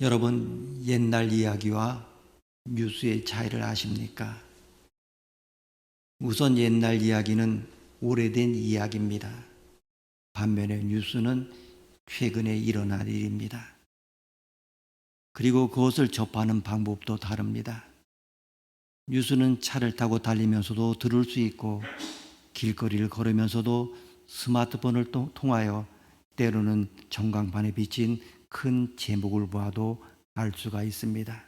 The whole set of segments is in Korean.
여러분 옛날 이야기와 뉴스의 차이를 아십니까? 우선 옛날 이야기는 오래된 이야기입니다. 반면에 뉴스는 최근에 일어난 일입니다. 그리고 그것을 접하는 방법도 다릅니다. 뉴스는 차를 타고 달리면서도 들을 수 있고 길거리를 걸으면서도 스마트폰을 또- 통하여 때로는 전광판에 비친 큰 제목을 보아도 알 수가 있습니다.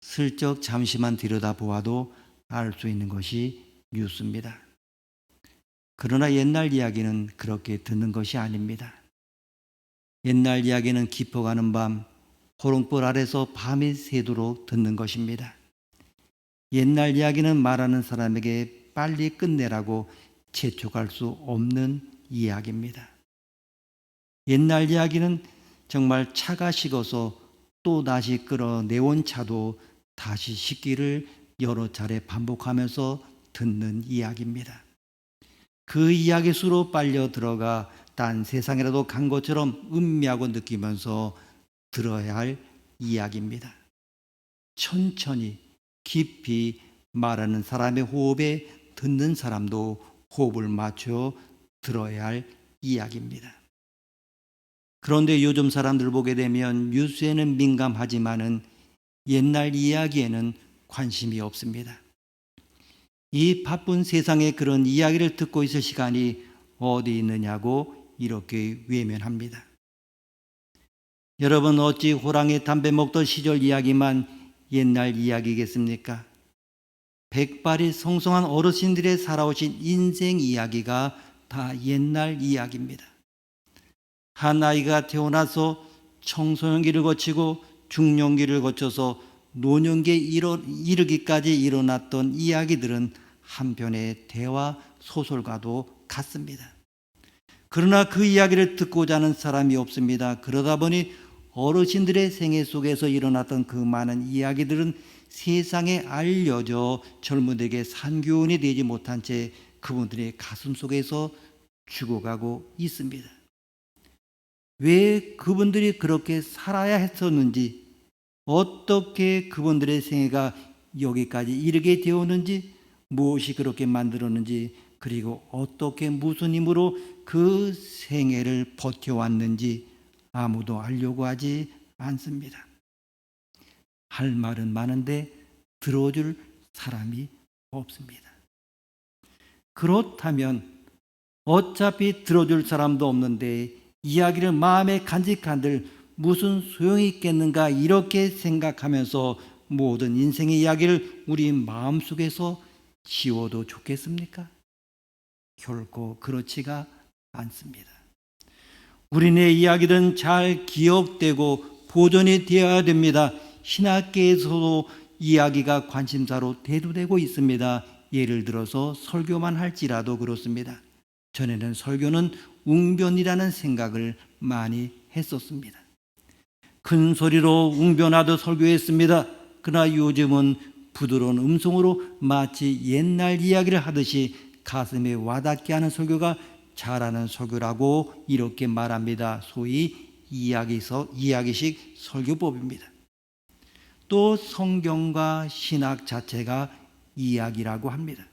슬쩍 잠시만 들여다보아도 알 수 있는 것이 뉴스입니다. 그러나 옛날 이야기는 그렇게 듣는 것이 아닙니다. 옛날 이야기는 깊어가는 밤, 호롱불 아래서 밤이 새도록 듣는 것입니다. 옛날 이야기는 말하는 사람에게 빨리 끝내라고 재촉할 수 없는 이야기입니다. 옛날 이야기는 정말 차가 식어서 또 다시 끌어내온 차도 다시 식기를 여러 차례 반복하면서 듣는 이야기입니다. 그 이야기 수로 빨려 들어가 딴 세상이라도 간 것처럼 음미하고 느끼면서 들어야 할 이야기입니다. 천천히 깊이 말하는 사람의 호흡에 듣는 사람도 호흡을 맞춰 들어야 할 이야기입니다. 그런데 요즘 사람들 보게 되면 뉴스에는 민감하지만은 옛날 이야기에는 관심이 없습니다. 이 바쁜 세상에 그런 이야기를 듣고 있을 시간이 어디 있느냐고 이렇게 외면합니다. 여러분 어찌 호랑이 담배 먹던 시절 이야기만 옛날 이야기겠습니까? 백발이 성성한 어르신들의 살아오신 인생 이야기가 다 옛날 이야기입니다. 한 아이가 태어나서 청소년기를 거치고 중년기를 거쳐서 노년기에 이르, 이르기까지 일어났던 이야기들은 한편의 대화 소설과도 같습니다. 그러나 그 이야기를 듣고자 하는 사람이 없습니다. 그러다 보니 어르신들의 생애 속에서 일어났던 그 많은 이야기들은 세상에 알려져 젊은들에게 산교훈이 되지 못한 채 그분들의 가슴 속에서 죽어가고 있습니다. 왜 그분들이 그렇게 살아야 했었는지, 어떻게 그분들의 생애가 여기까지 이르게 되었는지, 무엇이 그렇게 만들었는지, 그리고 어떻게 무슨 힘으로 그 생애를 버텨왔는지 아무도 알려고 하지 않습니다. 할 말은 많은데 들어줄 사람이 없습니다. 그렇다면 어차피 들어줄 사람도 없는데 이야기를 마음에 간직한들 무슨 소용이 있겠는가 이렇게 생각하면서 모든 인생의 이야기를 우리 마음속에서 지워도 좋겠습니까? 결코 그렇지가 않습니다. 우리네 이야기는 잘 기억되고 보존이 되어야 됩니다. 신학계에서도 이야기가 관심사로 대두되고 있습니다. 예를 들어서 설교만 할지라도 그렇습니다. 전에는 설교는 웅변이라는 생각을 많이 했었습니다. 큰 소리로 웅변하듯 설교했습니다. 그러나 요즘은 부드러운 음성으로 마치 옛날 이야기를 하듯이 가슴에 와닿게 하는 설교가 잘하는 설교라고 이렇게 말합니다. 소위 이야기서 이야기식 설교법입니다. 또 성경과 신학 자체가 이야기라고 합니다.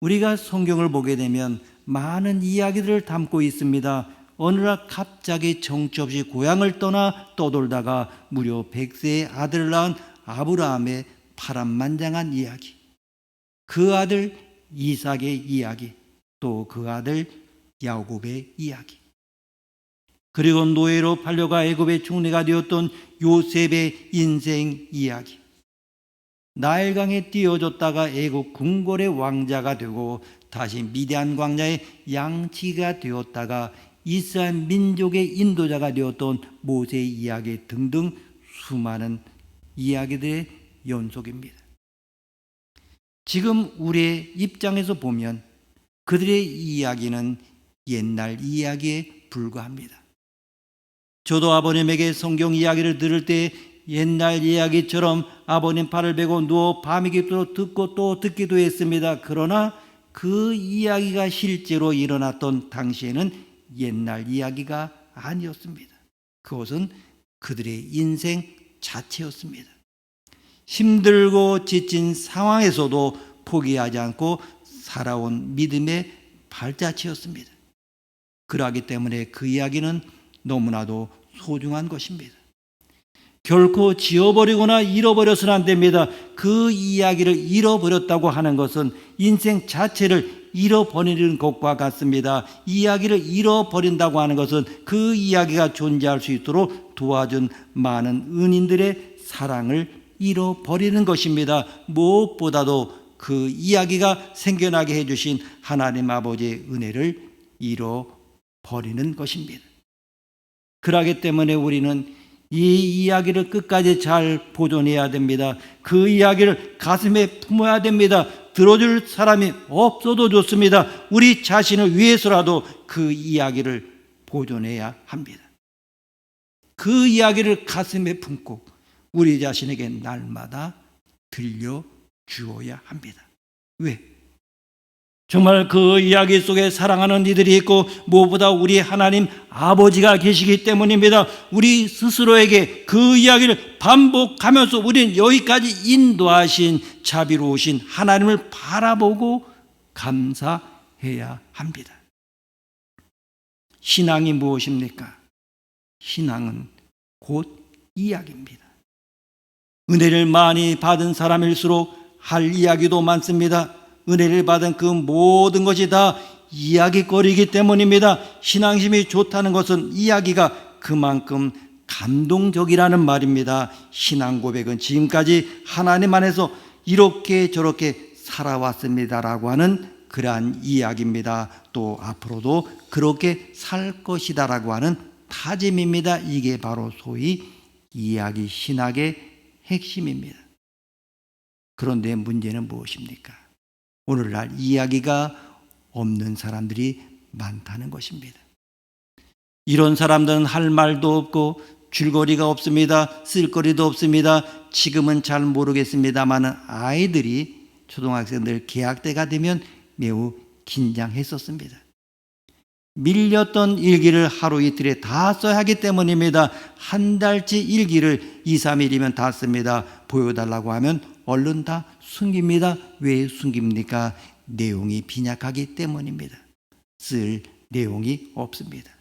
우리가 성경을 보게 되면 많은 이야기들을 담고 있습니다. 어느 날 갑자기 정처 없이 고향을 떠나 떠돌다가 무려 100세의 아들을 낳은 아브라함의 파란만장한 이야기. 그 아들 이삭의 이야기. 또 그 아들 야곱의 이야기. 그리고 노예로 팔려가 애굽의 총리가 되었던 요셉의 인생 이야기. 나일강에 띄어졌다가 애굽 궁궐의 왕자가 되고 다시 미디안 광야의 양치가 되었다가 이스라엘 민족의 인도자가 되었던 모세의 이야기 등등 수많은 이야기들의 연속입니다. 지금 우리의 입장에서 보면 그들의 이야기는 옛날 이야기에 불과합니다. 저도 아버님에게 성경 이야기를 들을 때 옛날 이야기처럼 아버님 팔을 베고 누워 밤이 깊도록 듣고 또 듣기도 했습니다. 그러나 그 이야기가 실제로 일어났던 당시에는 옛날 이야기가 아니었습니다. 그것은 그들의 인생 자체였습니다. 힘들고 지친 상황에서도 포기하지 않고 살아온 믿음의 발자취였습니다. 그러하기 때문에 그 이야기는 너무나도 소중한 것입니다. 결코 지워버리거나 잃어버려서는 안 됩니다. 그 이야기를 잃어버렸다고 하는 것은 인생 자체를 잃어버리는 것과 같습니다. 이야기를 잃어버린다고 하는 것은 그 이야기가 존재할 수 있도록 도와준 많은 은인들의 사랑을 잃어버리는 것입니다. 무엇보다도 그 이야기가 생겨나게 해주신 하나님 아버지의 은혜를 잃어버리는 것입니다. 그러기 때문에 우리는 이 이야기를 끝까지 잘 보존해야 됩니다. 그 이야기를 가슴에 품어야 됩니다. 들어줄 사람이 없어도 좋습니다. 우리 자신을 위해서라도 그 이야기를 보존해야 합니다. 그 이야기를 가슴에 품고 우리 자신에게 날마다 들려 주어야 합니다. 왜? 정말 그 이야기 속에 사랑하는 이들이 있고 무엇보다 우리 하나님 아버지가 계시기 때문입니다. 우리 스스로에게 그 이야기를 반복하면서 우리는 여기까지 인도하신 자비로우신 하나님을 바라보고 감사해야 합니다. 신앙이 무엇입니까? 신앙은 곧 이야기입니다. 은혜를 많이 받은 사람일수록 할 이야기도 많습니다. 은혜를 받은 그 모든 것이 다 이야기거리이기 때문입니다. 신앙심이 좋다는 것은 이야기가 그만큼 감동적이라는 말입니다. 신앙 고백은 지금까지 하나님 안에서 이렇게 저렇게 살아왔습니다라고 하는 그러한 이야기입니다. 또 앞으로도 그렇게 살 것이다라고 하는 다짐입니다. 이게 바로 소위 이야기 신학의 핵심입니다. 그런데 문제는 무엇입니까? 오늘날 이야기가 없는 사람들이 많다는 것입니다. 이런 사람들은 할 말도 없고 줄거리가 없습니다. 쓸거리도 없습니다. 지금은 잘 모르겠습니다만 아이들이 초등학생들 개학 때가 되면 매우 긴장했었습니다. 밀렸던 일기를 하루 이틀에 다 써야 하기 때문입니다. 한 달치 일기를 2, 3일이면 다 씁니다. 보여달라고 하면 얼른 다 숨깁니다. 왜 숨깁니까? 내용이 빈약하기 때문입니다. 쓸 내용이 없습니다.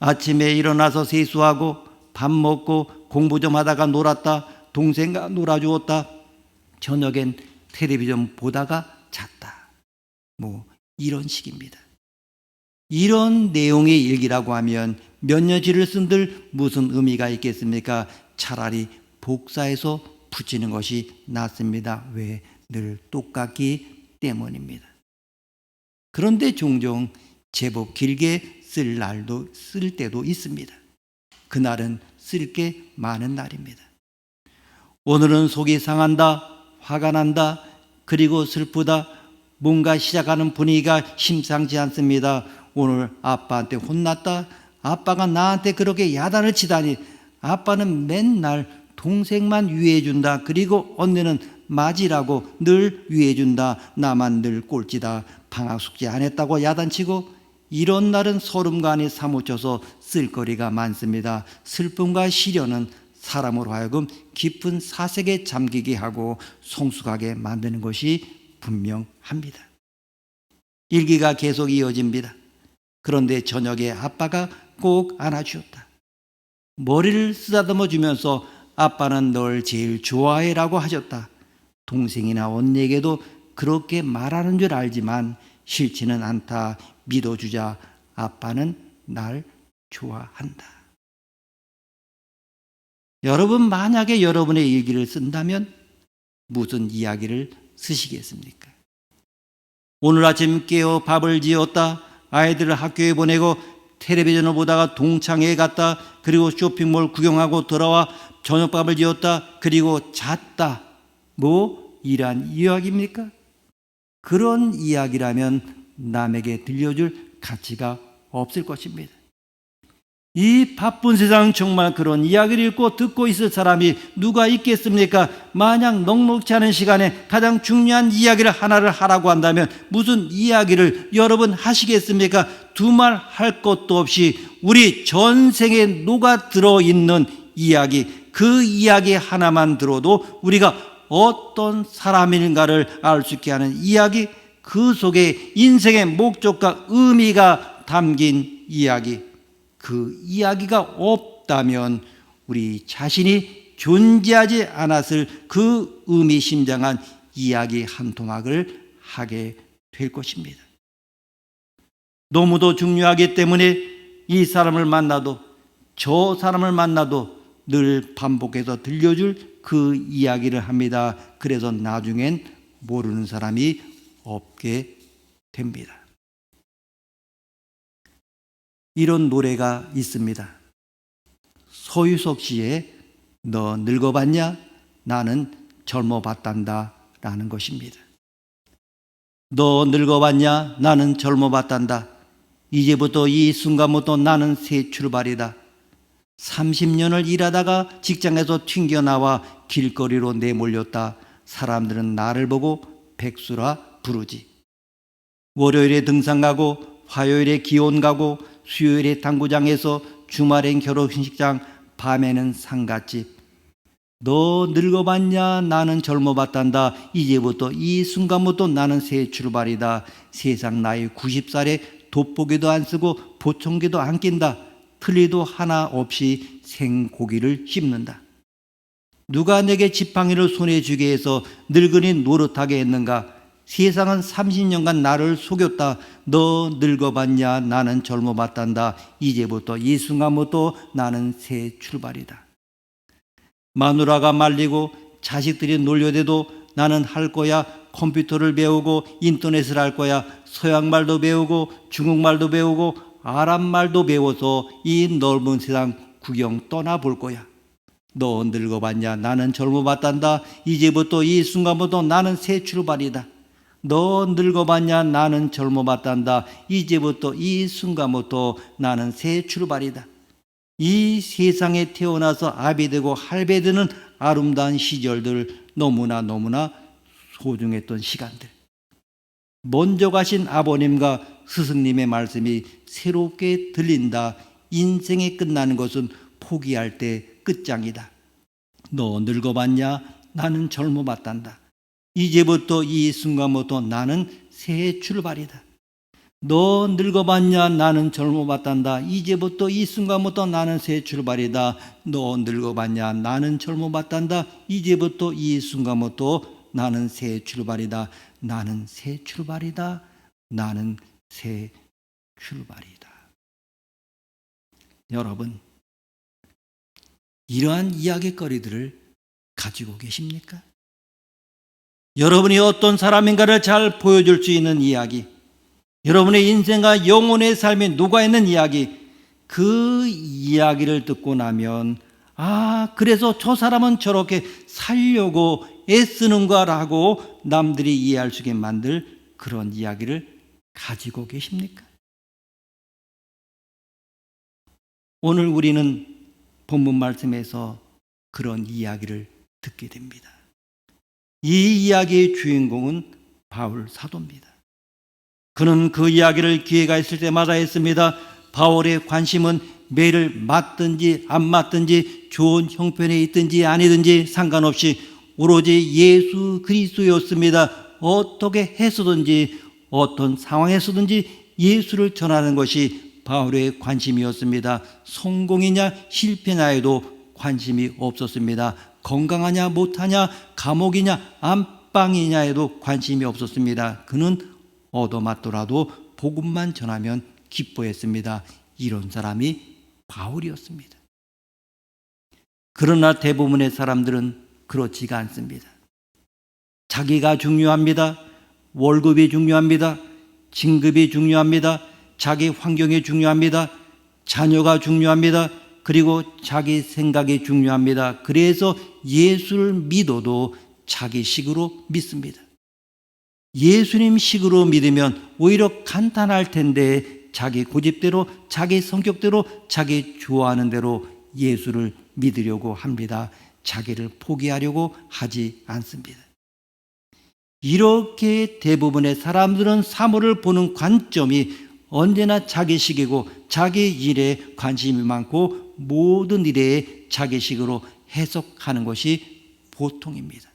아침에 일어나서 세수하고 밥 먹고 공부 좀 하다가 놀았다. 동생과 놀아주었다. 저녁엔 텔레비전 보다가 잤다. 뭐 이런 식입니다. 이런 내용의 일기라고 하면 몇 년치를 쓴들 무슨 의미가 있겠습니까? 차라리 복사해서 붙이는 것이 낫습니다. 왜? 늘 똑같기 때문입니다. 그런데 종종 제법 길게 쓸 날도 쓸 때도 있습니다. 그날은 쓸 게 많은 날입니다. 오늘은 속이 상한다, 화가 난다, 그리고 슬프다, 뭔가 시작하는 분위기가 심상치 않습니다. 오늘 아빠한테 혼났다. 아빠가 나한테 그렇게 야단을 치다니. 아빠는 맨날 동생만 위해 준다. 그리고 언니는 맞이라고 늘 위해 준다. 나만 늘 꼴찌다. 방학 숙제 안 했다고 야단치고 이런 날은 소름간이 사무쳐서 쓸거리가 많습니다. 슬픔과 시련은 사람으로 하여금 깊은 사색에 잠기게 하고 성숙하게 만드는 것이 분명합니다. 일기가 계속 이어집니다. 그런데 저녁에 아빠가 꼭 안아주었다. 머리를 쓰다듬어 주면서 아빠는 널 제일 좋아해 라고 하셨다. 동생이나 언니에게도 그렇게 말하는 줄 알지만 싫지는 않다. 믿어주자. 아빠는 날 좋아한다. 여러분, 만약에 여러분의 일기를 쓴다면 무슨 이야기를 쓰시겠습니까? 오늘 아침 깨어 밥을 지었다. 아이들을 학교에 보내고 텔레비전을 보다가 동창회에 갔다. 그리고 쇼핑몰 구경하고 돌아와 저녁밥을 지었다. 그리고 잤다. 뭐 이란 이야기입니까? 그런 이야기라면 남에게 들려줄 가치가 없을 것입니다. 이 바쁜 세상 정말 그런 이야기를 읽고 듣고 있을 사람이 누가 있겠습니까? 만약 넉넉지 않은 시간에 가장 중요한 이야기를 하나를 하라고 한다면 무슨 이야기를 여러분 하시겠습니까? 두말 할 것도 없이 우리 전생에 녹아 들어 있는 이야기, 그 이야기 하나만 들어도 우리가 어떤 사람인가를 알 수 있게 하는 이야기, 그 속에 인생의 목적과 의미가 담긴 이야기, 그 이야기가 없다면 우리 자신이 존재하지 않았을 그 의미심장한 이야기 한 토막을 하게 될 것입니다. 너무도 중요하기 때문에 이 사람을 만나도 저 사람을 만나도 늘 반복해서 들려줄 그 이야기를 합니다. 그래서 나중엔 모르는 사람이 없게 됩니다. 이런 노래가 있습니다. 소유석 씨의 너 늙어봤냐? 나는 젊어봤단다. 라는 것입니다. 너 늙어봤냐? 나는 젊어봤단다. 이제부터 이 순간부터 나는 새 출발이다. 30년을 일하다가 직장에서 튕겨나와 길거리로 내몰렸다. 사람들은 나를 보고 백수라 부르지. 월요일에 등산 가고 화요일에 기온 가고 수요일에 당구장에서 주말엔 결혼식장 밤에는 상갓집. 너 늙어봤냐? 나는 젊어봤단다. 이제부터 이 순간부터 나는 새 출발이다. 세상 나이 90살에 돋보기도 안 쓰고 보청기도 안 낀다. 틀리도 하나 없이 생고기를 씹는다. 누가 내게 지팡이를 손에 쥐게 해서 늙은이 노릇하게 했는가 세상은 30년간 나를 속였다. 너 늙어봤냐? 나는 젊어봤단다. 이제부터 이 순간부터 나는 새 출발이다. 마누라가 말리고 자식들이 놀려대도 나는 할 거야. 컴퓨터를 배우고 인터넷을 할 거야. 서양말도 배우고 중국말도 배우고 아랍말도 배워서 이 넓은 세상 구경 떠나볼 거야. 너 늙어봤냐? 나는 젊어봤단다. 이제부터 이 순간부터 나는 새 출발이다. 너 늙어봤냐? 나는 젊어봤단다. 이제부터 이 순간부터 나는 새 출발이다. 이 세상에 태어나서 아비되고 할배되는 아름다운 시절들 너무나 너무나 소중했던 시간들. 먼저 가신 아버님과 스승님의 말씀이 새롭게 들린다. 인생이 끝나는 것은 포기할 때 끝장이다. 너 늙어봤냐? 나는 젊어봤단다. 이제부터 이 순간부터 나는 새 출발이다. 너 늙어봤냐? 나는 젊어봤단다. 이제부터 이 순간부터 나는 새 출발이다. 너 늙어봤냐? 나는 젊어봤단다. 이제부터 이 순간부터 나는 새 출발이다. 나는 새 출발이다. 나는 새 출발이다. 여러분, 이러한 이야기거리들을 가지고 계십니까? 여러분이 어떤 사람인가를 잘 보여줄 수 있는 이야기, 여러분의 인생과 영혼의 삶에 녹아있는 이야기, 그 이야기를 듣고 나면, 아, 그래서 저 사람은 저렇게 살려고 애쓰는가라고 남들이 이해할 수 있게 만들 그런 이야기를 가지고 계십니까? 오늘 우리는 본문 말씀에서 그런 이야기를 듣게 됩니다. 이 이야기의 주인공은 바울 사도입니다. 그는 그 이야기를 기회가 있을 때마다 했습니다. 바울의 관심은 매를 맞든지 안 맞든지 좋은 형편에 있든지 아니든지 상관없이 오로지 예수 그리스도였습니다. 어떻게 해서든지 어떤 상황에서든지 예수를 전하는 것이 바울의 관심이었습니다. 성공이냐 실패냐에도 관심이 없었습니다. 건강하냐 못하냐 감옥이냐 안방이냐에도 관심이 없었습니다. 그는 얻어맞더라도 복음만 전하면 기뻐했습니다. 이런 사람이 바울이었습니다. 그러나 대부분의 사람들은 그렇지가 않습니다. 자기가 중요합니다. 월급이 중요합니다. 진급이 중요합니다. 자기 환경이 중요합니다. 자녀가 중요합니다. 그리고 자기 생각이 중요합니다. 그래서 예수를 믿어도 자기 식으로 믿습니다. 예수님 식으로 믿으면 오히려 간단할 텐데 자기 고집대로 자기 성격대로 자기 좋아하는 대로 예수를 믿으려고 합니다. 자기를 포기하려고 하지 않습니다. 이렇게 대부분의 사람들은 사물을 보는 관점이 언제나 자기식이고 자기 일에 관심이 많고 모든 일에 자기식으로 해석하는 것이 보통입니다.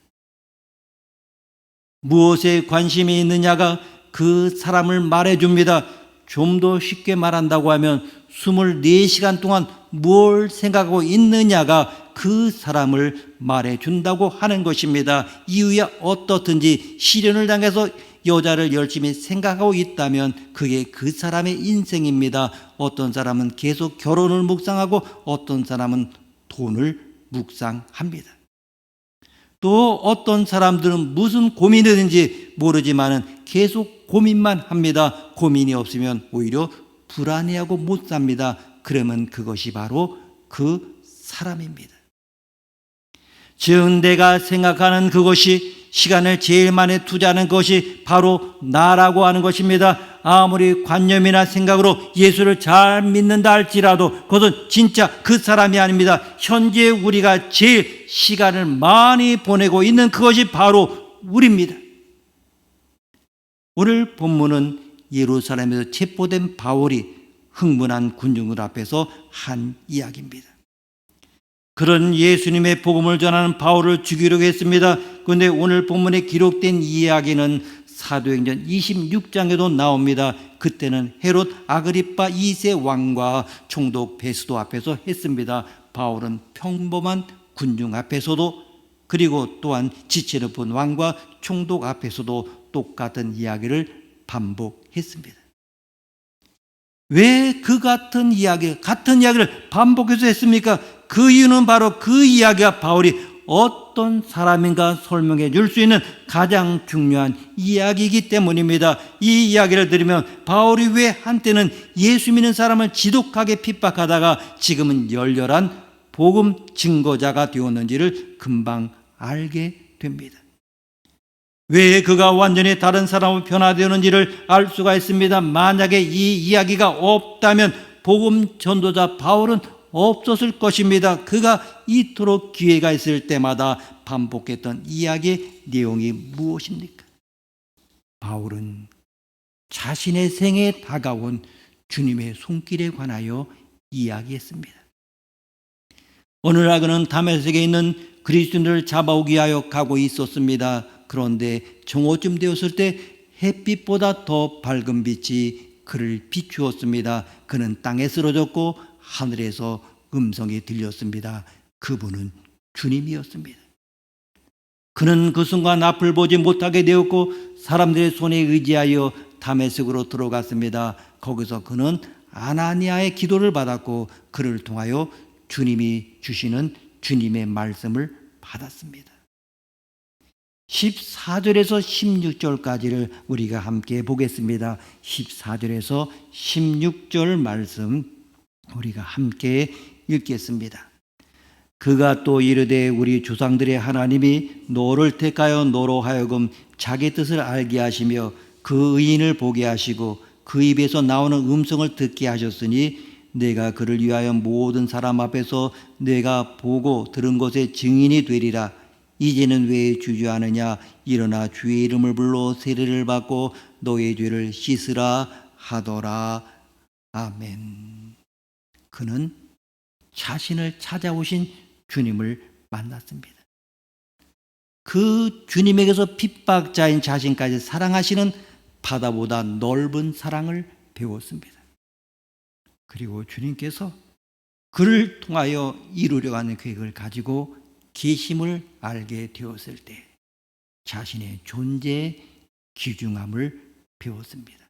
무엇에 관심이 있느냐가 그 사람을 말해줍니다. 좀 더 쉽게 말한다고 하면 24시간 동안 뭘 생각하고 있느냐가 그 사람을 말해준다고 하는 것입니다. 이유야 어떻든지 시련을 당해서 여자를 열심히 생각하고 있다면 그게 그 사람의 인생입니다. 어떤 사람은 계속 결혼을 묵상하고 어떤 사람은 돈을 묵상합니다. 또 어떤 사람들은 무슨 고민이든지 모르지만은 계속 고민만 합니다. 고민이 없으면 오히려 불안해하고 못 삽니다. 그러면 그것이 바로 그 사람입니다. 즉 내가 생각하는 그것이 시간을 제일 많이 투자하는 것이 바로 나라고 하는 것입니다. 아무리 관념이나 생각으로 예수를 잘 믿는다 할지라도 그것은 진짜 그 사람이 아닙니다. 현재 우리가 제일 시간을 많이 보내고 있는 그것이 바로 우리입니다. 오늘 본문은 예루살렘에서 체포된 바울이 흥분한 군중들 앞에서 한 이야기입니다. 그런 예수님의 복음을 전하는 바울을 죽이려고 했습니다. 그런데 오늘 본문에 기록된 이야기는 사도행전 26장에도 나옵니다. 그때는 헤롯 아그리파 2세 왕과 총독 베스도 앞에서 했습니다. 바울은 평범한 군중 앞에서도 그리고 또한 지체 높은 왕과 총독 앞에서도 똑같은 이야기를 반복했습니다. 왜 그 같은 이야기, 같은 이야기를 반복해서 했습니까? 그 이유는 바로 그 이야기가 바울이 어떤 사람인가 설명해 줄 수 있는 가장 중요한 이야기이기 때문입니다. 이 이야기를 들으면 바울이 왜 한때는 예수 믿는 사람을 지독하게 핍박하다가 지금은 열렬한 복음 증거자가 되었는지를 금방 알게 됩니다. 왜 그가 완전히 다른 사람으로 변화되었는지를 알 수가 있습니다. 만약에 이 이야기가 없다면 복음 전도자 바울은 없었을 것입니다. 그가 이토록 기회가 있을 때마다 반복했던 이야기의 내용이 무엇입니까? 바울은 자신의 생에 다가온 주님의 손길에 관하여 이야기했습니다. 오늘날 그는 다메섹에 있는 그리스도인들을 잡아오기 위하여 가고 있었습니다. 그런데 정오쯤 되었을 때 햇빛보다 더 밝은 빛이 그를 비추었습니다. 그는 땅에 쓰러졌고 하늘에서 음성이 들렸습니다. 그분은 주님이었습니다. 그는 그 순간 앞을 보지 못하게 되었고 사람들의 손에 의지하여 담에색으로 들어갔습니다. 거기서 그는 아나니아의 기도를 받았고 그를 통하여 주님이 주시는 주님의 말씀을 받았습니다. 14절에서 16절까지를 우리가 함께 보겠습니다. 14절에서 16절 말씀 우리가 함께 읽겠습니다. 그가 또 이르되 우리 조상들의 하나님이 너를 택하여 너로 하여금 자기 뜻을 알게 하시며 그 의인을 보게 하시고 그 입에서 나오는 음성을 듣게 하셨으니 내가 그를 위하여 모든 사람 앞에서 내가 보고 들은 것의 증인이 되리라. 이제는 왜 주저하느냐? 일어나 주의 이름을 불러 세례를 받고 너의 죄를 씻으라 하더라. 아멘. 그는 자신을 찾아오신 주님을 만났습니다. 그 주님에게서 핍박자인 자신까지 사랑하시는 바다보다 넓은 사랑을 배웠습니다. 그리고 주님께서 그를 통하여 이루려 하는 계획을 가지고 계심을 알게 되었을 때 자신의 존재의 귀중함을 배웠습니다.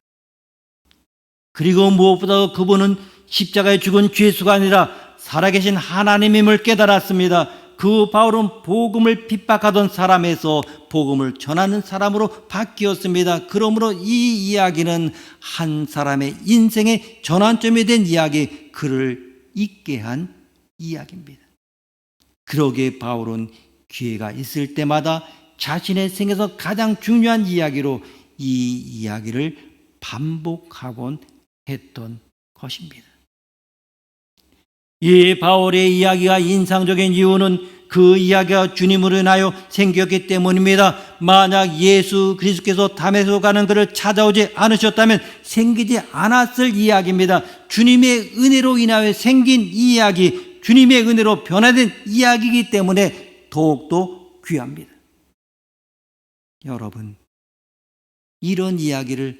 그리고 무엇보다 그분은 십자가에 죽은 죄수가 아니라 살아계신 하나님임을 깨달았습니다. 그 바울은 복음을 핍박하던 사람에서 복음을 전하는 사람으로 바뀌었습니다. 그러므로 이 이야기는 한 사람의 인생의 전환점이 된 이야기, 그를 잊게 한 이야기입니다. 그러기에 바울은 기회가 있을 때마다 자신의 생에서 가장 중요한 이야기로 이 이야기를 반복하곤 했던 것입니다. 이 바울의 이야기가 인상적인 이유는 그 이야기가 주님으로 인하여 생겼기 때문입니다. 만약 예수 그리스도께서 담에서 가는 그를 찾아오지 않으셨다면 생기지 않았을 이야기입니다. 주님의 은혜로 인하여 생긴 이야기, 주님의 은혜로 변화된 이야기이기 때문에 더욱더 귀합니다. 여러분, 이런 이야기를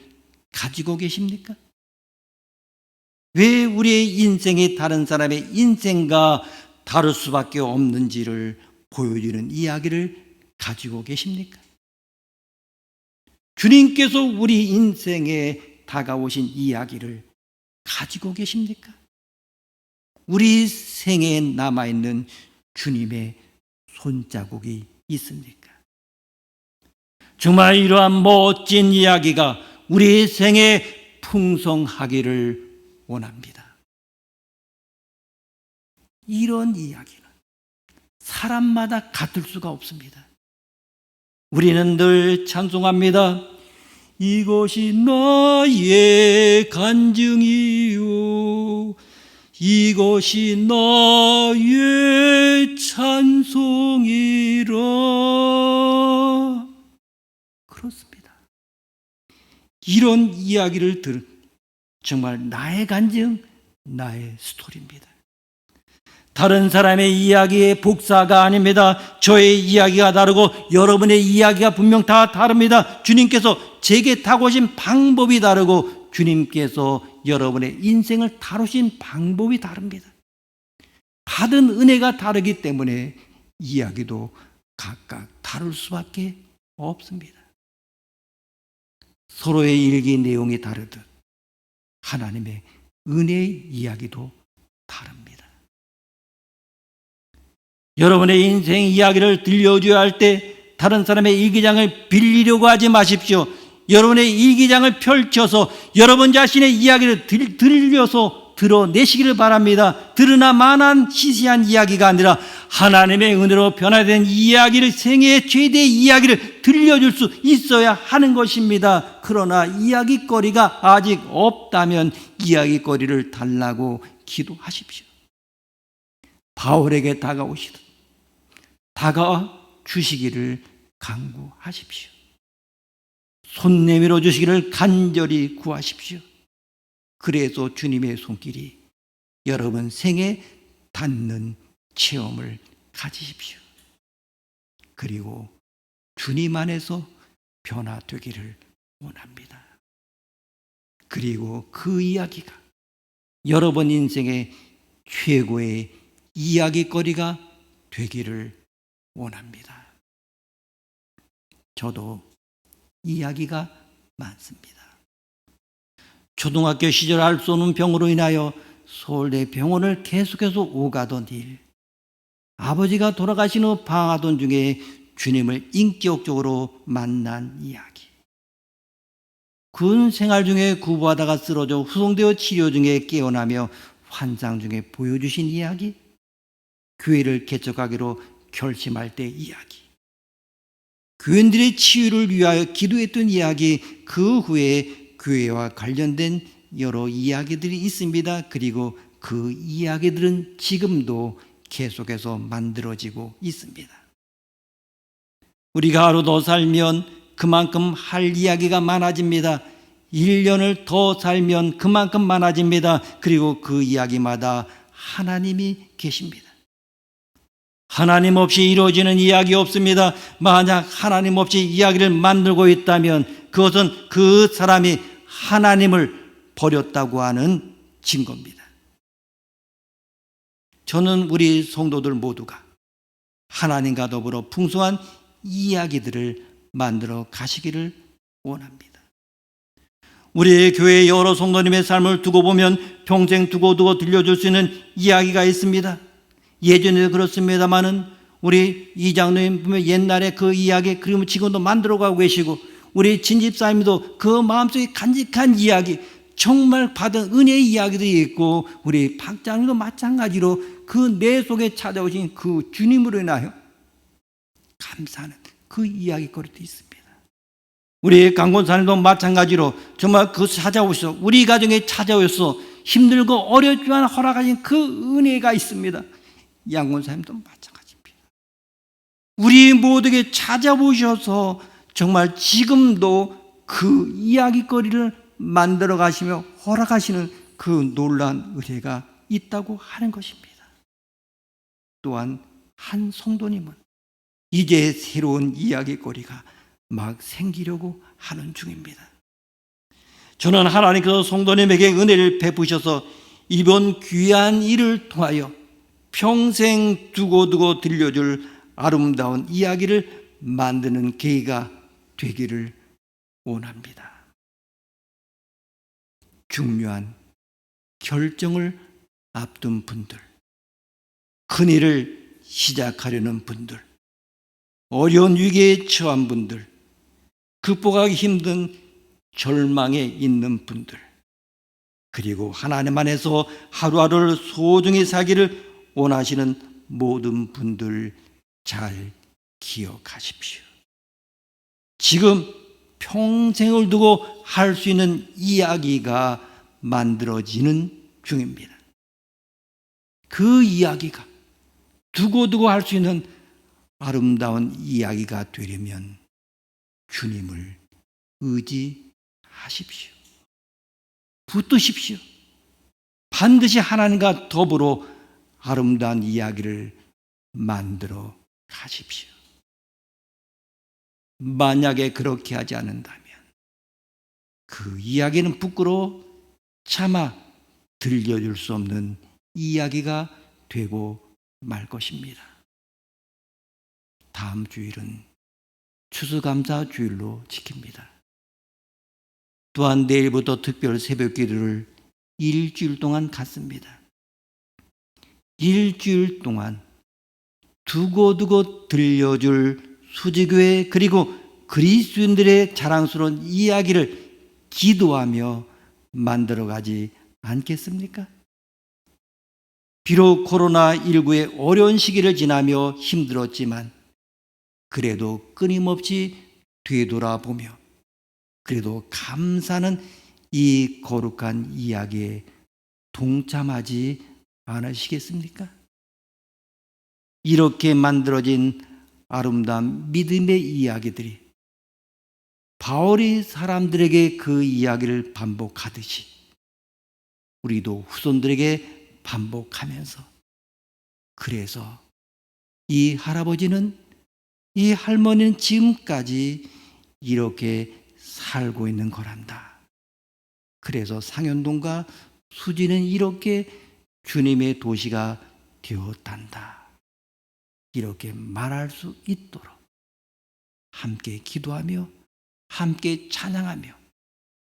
가지고 계십니까? 왜 우리의 인생이 다른 사람의 인생과 다를 수밖에 없는지를 보여주는 이야기를 가지고 계십니까? 주님께서 우리 인생에 다가오신 이야기를 가지고 계십니까? 우리 생에 남아있는 주님의 손자국이 있습니까? 정말 이러한 멋진 이야기가 우리 생에 풍성하기를 원합니다. 이런 이야기는 사람마다 같을 수가 없습니다. 우리는 늘 찬송합니다. 이것이 나의 간증이요. 이것이 나의 찬송이라. 그렇습니다. 이런 이야기를 들 정말 나의 간증, 나의 스토리입니다. 다른 사람의 이야기의 복사가 아닙니다. 저의 이야기가 다르고 여러분의 이야기가 분명 다 다릅니다. 주님께서 제게 다고신 방법이 다르고 주님께서 여러분의 인생을 다루신 방법이 다릅니다. 받은 은혜가 다르기 때문에 이야기도 각각 다를 수밖에 없습니다. 서로의 일기 내용이 다르듯 하나님의 은혜의 이야기도 다릅니다. 여러분의 인생 이야기를 들려줘야 할 때 다른 사람의 일기장을 빌리려고 하지 마십시오. 여러분의 일기장을 펼쳐서 여러분 자신의 이야기를 들, 들려서 들어내시기를 바랍니다. 들으나 만한 시시한 이야기가 아니라 하나님의 은혜로 변화된 이야기를 생애의 최대의 이야기를 들려줄 수 있어야 하는 것입니다. 그러나 이야기거리가 아직 없다면 이야기거리를 달라고 기도하십시오. 바울에게 다가오시듯 다가와 주시기를 강구하십시오. 손 내밀어 주시기를 간절히 구하십시오. 그래서 주님의 손길이 여러분 생에 닿는 체험을 가지십시오. 그리고 주님 안에서 변화되기를 원합니다. 그리고 그 이야기가 여러분 인생의 최고의 이야기거리가 되기를 원합니다. 저도 이야기가 많습니다. 초등학교 시절 알 수 없는 병으로 인하여 서울대 병원을 계속해서 오가던 일. 아버지가 돌아가신 후 방하던 중에 주님을 인격적으로 만난 이야기. 군 생활 중에 구부하다가 쓰러져 후송되어 치료 중에 깨어나며 환상 중에 보여주신 이야기. 교회를 개척하기로 결심할 때 이야기. 교인들의 치유를 위하여 기도했던 이야기, 그 후에 교회와 관련된 여러 이야기들이 있습니다. 그리고 그 이야기들은 지금도 계속해서 만들어지고 있습니다. 우리가 하루 더 살면 그만큼 할 이야기가 많아집니다. 1년을 더 살면 그만큼 많아집니다. 그리고 그 이야기마다 하나님이 계십니다. 하나님 없이 이루어지는 이야기 없습니다. 만약 하나님 없이 이야기를 만들고 있다면 그것은 그 사람이 하나님을 버렸다고 하는 증거입니다. 저는 우리 성도들 모두가 하나님과 더불어 풍성한 이야기들을 만들어 가시기를 원합니다. 우리의 교회 여러 성도님의 삶을 두고 보면 평생 두고 두고 들려줄 수 있는 이야기가 있습니다. 예전에도 그렇습니다만은 우리 이장로님 보면 옛날에 그 이야기 그림을 지금도 만들어가고 계시고 우리 진집사님도 그 마음속에 간직한 이야기 정말 받은 은혜의 이야기들이 있고 우리 박장님도 마찬가지로 그 내 속에 찾아오신 그 주님으로 인하여 감사하는 그 이야기거리도 있습니다. 우리 강권사님도 마찬가지로 정말 그 찾아오셔서 우리 가정에 찾아오셔서 힘들고 어렵지만 허락하신 그 은혜가 있습니다. 양권사님도 마찬가지입니다. 우리 모두에게 찾아보셔서 정말 지금도 그 이야기거리를 만들어 가시며 허락하시는 그 놀라운 은혜가 있다고 하는 것입니다. 또한 한 성도님은 이제 새로운 이야기거리가 막 생기려고 하는 중입니다. 저는 하나님께서 성도님에게 은혜를 베푸셔서 이번 귀한 일을 통하여 평생 두고두고 들려줄 아름다운 이야기를 만드는 계기가 되기를 원합니다. 중요한 결정을 앞둔 분들, 큰 일을 시작하려는 분들, 어려운 위기에 처한 분들, 극복하기 힘든 절망에 있는 분들, 그리고 하나님 안에서 하루하루를 소중히 살기를 원하시는 모든 분들 잘 기억하십시오. 지금 평생을 두고 할 수 있는 이야기가 만들어지는 중입니다. 그 이야기가 두고두고 할 수 있는 아름다운 이야기가 되려면 주님을 의지하십시오. 붙드십시오. 반드시 하나님과 더불어 아름다운 이야기를 만들어 가십시오. 만약에 그렇게 하지 않는다면 그 이야기는 부끄러워 차마 들려줄 수 없는 이야기가 되고 말 것입니다. 다음 주일은 추수감사 주일로 지킵니다. 또한 내일부터 특별 새벽 기도를 일주일 동안 갖습니다. 일주일 동안 두고두고 들려줄 수지교회 그리고 그리스도인들의 자랑스러운 이야기를 기도하며 만들어 가지 않겠습니까? 비록 코로나19의 어려운 시기를 지나며 힘들었지만 그래도 끊임없이 되돌아보며 그래도 감사는 이 거룩한 이야기에 동참하지 않으시겠습니까? 이렇게 만들어진 아름다운 믿음의 이야기들이 바울이 사람들에게 그 이야기를 반복하듯이 우리도 후손들에게 반복하면서 그래서 이 할아버지는 이 할머니는 지금까지 이렇게 살고 있는 거란다. 그래서 상현동과 수지는 이렇게 주님의 도시가 되었단다. 이렇게 말할 수 있도록 함께 기도하며 함께 찬양하며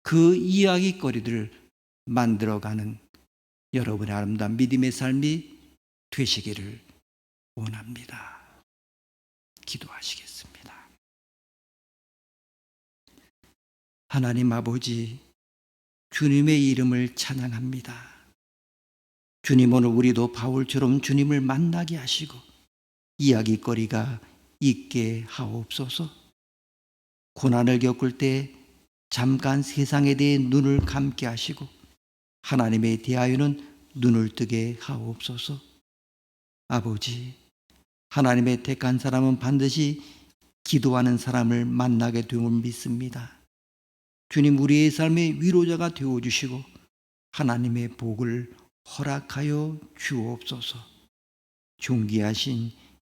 그 이야기거리들을 만들어가는 여러분의 아름다운 믿음의 삶이 되시기를 원합니다. 기도하시겠습니다. 하나님 아버지, 주님의 이름을 찬양합니다. 주님 오늘 우리도 바울처럼 주님을 만나게 하시고 이야기거리가 있게 하옵소서. 고난을 겪을 때 잠깐 세상에 대해 눈을 감게 하시고 하나님에 대하여는 눈을 뜨게 하옵소서. 아버지, 하나님의 택한 사람은 반드시 기도하는 사람을 만나게 됨을 믿습니다. 주님 우리의 삶의 위로자가 되어 주시고 하나님의 복을 허락하여 주옵소서. 존귀하신